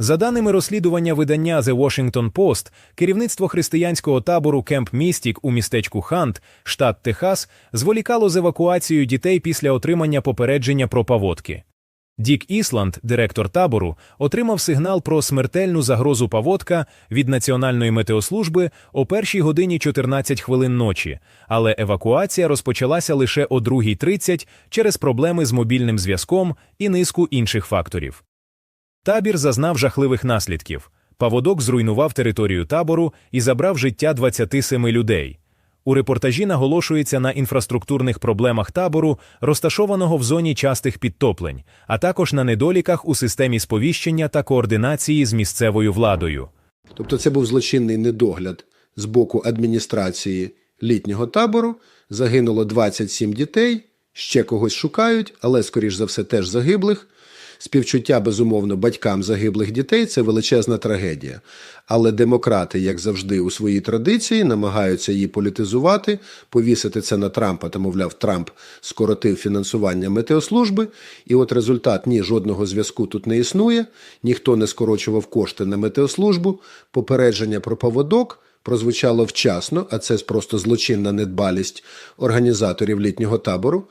За даними розслідування видання The Washington Post, керівництво християнського табору Кемп Містік у містечку Хант, штат Техас, зволікало з евакуацією дітей після отримання попередження про паводки. Дік Ісланд, директор табору, отримав сигнал про смертельну загрозу паводка від Національної метеослужби о першій годині 14 хвилин ночі, але евакуація розпочалася лише о 2.30 через проблеми з мобільним зв'язком і низку інших факторів. Табір зазнав жахливих наслідків. Паводок зруйнував територію табору і забрав життя 27 людей. У репортажі наголошується на інфраструктурних проблемах табору, розташованого в зоні частих підтоплень, а також на недоліках у системі сповіщення та координації з місцевою владою. Тобто це був злочинний недогляд з боку адміністрації літнього табору. Загинуло 27 дітей, ще когось шукають, але, скоріш за все, теж загиблих. Співчуття, безумовно, батькам загиблих дітей це величезна трагедія. Але демократи, як завжди, у своїй традиції намагаються її політизувати, повісити це на Трампа, та, мовляв, Трамп скоротив фінансування метеослужби. І от результат ні, жодного зв'язку тут не існує, ніхто не скорочував кошти на метеослужбу, попередження про поводок. Прозвучало вчасно, а це просто злочинна недбалість організаторів літнього табору.